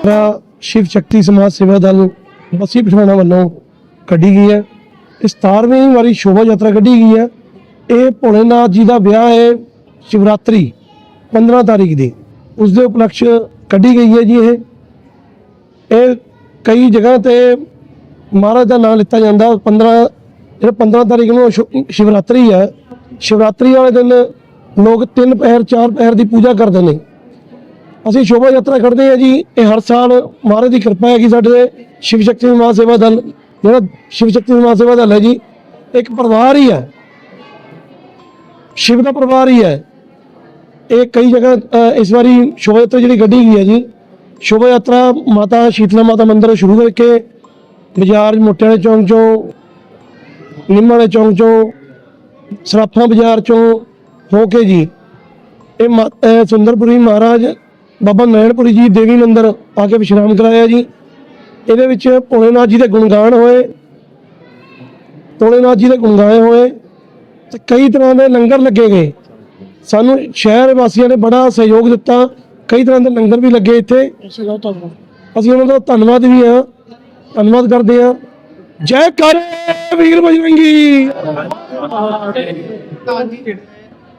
ਯਾਤਰਾ ਸ਼ਿਵ ਸ਼ਕਤੀ ਸਮਾਜ ਸੇਵਾ ਦਲ ਬਸੀ ਪਠਾਣਾ ਵੱਲੋਂ ਕੱਢੀ ਗਈ ਹੈ ਇਸ 17ਵੀਂ ਵਾਰੀ ਸ਼ੋਭਾ ਯਾਤਰਾ ਕੱਢੀ ਗਈ ਹੈ। ਇਹ ਭੋਲੇਨਾਥ ਜੀ ਦਾ ਵਿਆਹ ਹੈ ਸ਼ਿਵਰਾਤਰੀ 15 ਤਾਰੀਖ ਦੀ। ਉਸ ਦੇ ਉਪਲਕਸ਼ ਕੱਢੀ ਗਈ ਹੈ ਜੀ ਇਹ। ਇਹ ਕਈ ਜਗ੍ਹਾ ਤੇ ਮਹਾਰਾਜ ਦਾ ਨਾਮ ਲਿੱਤਾ ਜਾਂਦਾ। 15 ਜਿਹੜਾ 15 ਤਾਰੀਖ ਨੂੰ ਸ਼ਿਵਰਾਤਰੀ ਹੈ। ਸ਼ਿਵਰਾਤਰੀ ਵਾਲੇ ਦਿਨ ਲੋਕ ਤਿੰਨ ਪਹਿਰ, ਚਾਰ ਪਹਿਰ ਦੀ ਪੂਜਾ ਕਰਦੇ ਨੇ। ਅਸੀਂ ਸ਼ੋਭਾ ਯਾਤਰਾ ਕੱਢਦੇ ਹਾਂ ਜੀ। ਇਹ ਹਰ ਸਾਲ ਮਹਾਰਾਜ ਦੀ ਕਿਰਪਾ ਹੈ ਕਿ ਸਾਡੇ ਸ਼ਿਵ ਸ਼ਕਤੀ ਸਮਾਜ ਸੇਵਾ ਦਲ, ਜਿਹੜਾ ਸ਼ਿਵ ਸ਼ਕਤੀ ਸਮਾਜ ਸੇਵਾ ਦਲ ਹੈ ਜੀ, ਇੱਕ ਪਰਿਵਾਰ ਹੀ ਹੈ। ਸ਼ਿਵ ਦਾ ਪਰਿਵਾਰ ਹੀ ਹੈ। ਇਹ ਕਈ ਜਗ੍ਹਾ ਇਸ ਵਾਰੀ ਸ਼ੋਭਾ ਯਾਤਰਾ ਜਿਹੜੀ ਕੱਢੀ ਗਈ ਹੈ ਜੀ। ਸ਼ੋਭਾ ਯਾਤਰਾ ਮਾਤਾ ਸ਼ੀਤਲਾ ਮਾਤਾ ਮੰਦਿਰ ਸ਼ੁਰੂ ਕਰਕੇ ਬਾਜ਼ਾਰ ਮੋਟੇ ਵਾਲੇ ਚੌਂਕ ਚੋਂ, ਨਿੰਮਾਂ ਵਾਲੇ ਚੌਂਕ ਚੋਂ, ਸਰਾਫਾ ਬਾਜ਼ਾਰ ਚੋਂ ਹੋ ਕੇ ਜੀ। ਇਹ ਮਾ- ਸੁੰਦਰਪੁਰੀ ਮਹਾਰਾਜ ਬਾਬਾ ਨੈਣਪੁਰੀ ਜੀ ਦੇਵੀ ਮੰਦਿਰ ਆ ਕੇ ਵਿਸ਼ਰਾਮ ਕਰਾਇਆ ਜੀ। ਇਹਦੇ ਵਿੱਚ ਭੋਲੇਨਾਥ ਜੀ ਦੇ ਗੁਣਗਾਨ ਹੋਏ, ਭੋਲੇਨਾਥ ਜੀ ਦੇ ਗੁਣਗਾਏ ਹੋਏ ਤੇ ਕਈ ਤਰ੍ਹਾਂ ਦੇ ਲੰਗਰ ਲੱਗੇ ਗਏ। ਸਾਨੂੰ ਸ਼ਹਿਰ ਵਾਸੀਆਂ ਨੇ ਬੜਾ ਸਹਿਯੋਗ ਦਿੱਤਾ। ਕਈ ਤਰ੍ਹਾਂ ਦੇ ਲੰਗਰ ਵੀ ਲੱਗੇ ਇੱਥੇ। ਅਸੀਂ ਉਹਨਾਂ ਦਾ ਧੰਨਵਾਦ ਵੀ ਹਾਂ। ਧੰਨਵਾਦ ਕਰਦੇ ਹਾਂ। ਜੈ ਕਰ ਵੀਰ ਬਜਰੰਗੀ।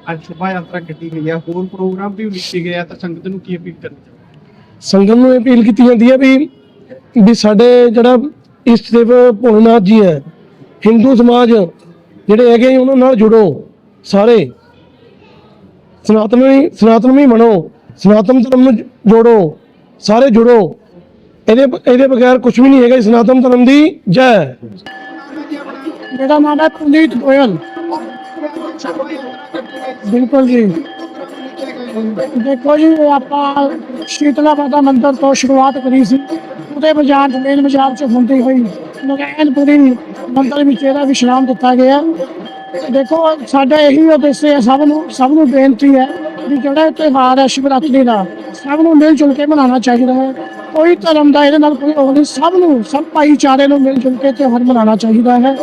ਅੱਜ ਸ਼ੋਭਾ ਯਾਤਰਾ ਕੱਢੀ ਗਈ ਹੈ ਹੋਰ ਪ੍ਰੋਗਰਾਮ ਵੀ ਲਿਖੇ ਗਏ ਆ ਤਾਂ ਸੰਗਤ ਨੂੰ ਕੀ ਅਪੀਲ ਕਰਨੀ ਚਾਹੁੰਦੇ? ਸੰਗਤ ਨੂੰ ਇਹ ਅਪੀਲ ਕੀਤੀ ਜਾਂਦੀ ਹੈ ਵੀ ਵੀ ਸਾਡੇ ਜਿਹੜਾ ਇਸ਼ਟ ਦੇਵ ਭੋਲੇਨਾਥ ਜੀ ਹੈ ਹਿੰਦੂ ਸਮਾਜ ਜਿਹੜੇ ਹੈਗੇ ਉਹਨਾਂ ਨਾਲ ਜੁੜੋ ਸਾਰੇ। ਸਨਾਤਨੀ ਸਨਾਤਨੀ ਬਣੋ ਸਨਾਤਨ ਧਰਮ ਨੂੰ ਜੋੜੋ ਸਾਰੇ ਜੁੜੋ। ਇਹਦੇ ਇਹਦੇ ਬਗੈਰ ਕੁਝ ਵੀ ਨਹੀਂ ਹੈਗਾ ਸਨਾਤਨ ਧਰਮ ਦੀ ਜੈ। ਮੇਰਾ ਨਾਮ ਹੈ ਪੁਨੀਤ ਗੋਇਲ। ਬਿਲਕੁਲ ਜੀ। ਦੇਖੋ ਜੀ ਆਪਾਂ ਸ਼ੀਤਲਾ ਮਾਤਾ ਮੰਦਿਰ ਤੋਂ ਸ਼ੁਰੂਆਤ ਕਰੀ ਸੀ। ਉਹਦੇ ਬਾਜ਼ਾਰ ਮੇਨ ਬਾਜ਼ਾਰ ਚ ਹੁੰਦੀ ਹੋਈ ਨਗੈਨਪੁਰੀ ਮੰਦਿਰ ਵਿੱਚ ਇਹਦਾ ਵਿਸ਼ਰਾਮ ਦਿੱਤਾ ਗਿਆ। ਦੇਖੋ, ਸਾਡਾ ਇਹੀ ਉਦੇਸ਼ ਹੈ, ਸਭ ਨੂੰ ਸਭ ਨੂੰ ਬੇਨਤੀ ਹੈ ਵੀ ਜਿਹੜਾ ਤਿਉਹਾਰ ਹੈ ਸ਼ਿਵਰਾਤਰੀ ਦਾ, ਸਭ ਨੂੰ ਮਿਲ ਜੁਲ ਕੇ ਮਨਾਉਣਾ ਚਾਹੀਦਾ ਹੈ। ਕੋਈ ਧਰਮ ਦਾ ਇਹਦੇ ਨਾਲ ਕੋਈ ਉਹ ਨਹੀਂ, ਸਭ ਨੂੰ ਸਭ ਭਾਈਚਾਰੇ ਨੂੰ ਮਿਲ ਜੁਲ ਕੇ ਤਿਉਹਾਰ ਮਨਾਉਣਾ ਚਾਹੀਦਾ ਹੈ।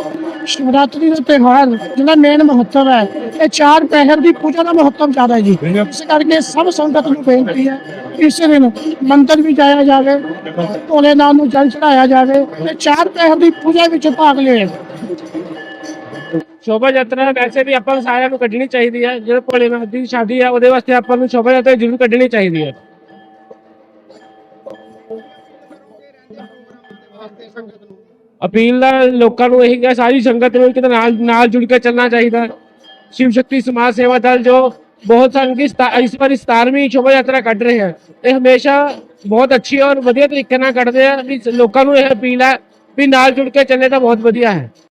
ਸ਼ਿਵਰਾਤਰੀ ਦਾ ਤਿਉਹਾਰ ਜਿਹੜਾ ਮੇਨ ਮਹੱਤਵ ਹੈ ਇਹ ਚਾਰ ਪਹਿਰ ਦੀ ਪੂਜਾ ਦਾ ਮਹੱਤਵ ਜ਼ਿਆਦਾ ਹੈ ਜੀ। ਇਸ ਕਰਕੇ ਸਭ ਸੰਗਤ ਨੂੰ ਬੇਨਤੀ ਹੈ ਕਿ ਇਸ ਦਿਨ ਮੰਦਿਰ ਵੀ ਜਾਇਆ ਜਾਵੇ ਭੋਲੇਨਾਥ ਨੂੰ ਜਲ ਚੜਾਇਆ ਜਾਵੇ ਤੇ ਚਾਰ ਪਹਿਰ ਦੀ ਪੂਜਾ ਵਿੱਚ ਭਾਗ ਲਏ। ਸ਼ੋਭਾ ਯਾਤਰਾ ਵੈਸੇ ਵੀ ਆਪਾਂ ਨੂੰ ਸਾਰਿਆਂ ਨੂੰ ਕੱਢਣੀ ਚਾਹੀਦੀ ਹੈ। ਜਦੋਂ ਭੋਲੇਨਾਥ ਦੀ ਸ਼ਾਦੀ ਹੈ ਉਹਦੇ ਵਾਸਤੇ ਆਪਾਂ ਨੂੰ ਸ਼ੋਭਾ ਯਾਤਰਾ ਜ਼ਰੂਰ ਕੱਢਣੀ ਚਾਹੀਦੀ ਹੈ। ਅਪੀਲ ਦਾ ਲੋਕਾਂ ਨੂੰ ਇਹੀ ਹੈ, ਸਾਰੀ ਸੰਗਤ ਨੂੰ ਕਿਤੇ ਨਾਲ ਨਾਲ ਜੁੜ ਕੇ ਚੱਲਣਾ ਚਾਹੀਦਾ ਸ਼ਿਵ ਸ਼ਕਤੀ ਸਮਾਜ ਸੇਵਾ ਦਲ ਜੋ ਬਹੁਤ ਸੰਗੀ ਇਸ ਵਾਰੀ 17ਵੀਂ ਸ਼ੋਭਾ ਯਾਤਰਾ ਕੱਢ ਰਹੇ ਹੈ। ਇਹ ਹਮੇਸ਼ਾ ਬਹੁਤ ਅੱਛੀ ਔਰ ਵਧੀਆ ਤਰੀਕੇ ਨਾਲ ਕੱਢਦੇ ਆ, ਵੀ ਲੋਕਾਂ ਨੂੰ ਇਹ ਅਪੀਲ ਹੈ ਵੀ ਨਾਲ ਜੁੜ ਕੇ ਚੱਲੇ ਤਾਂ ਬਹੁਤ ਵਧੀਆ ਹੈ।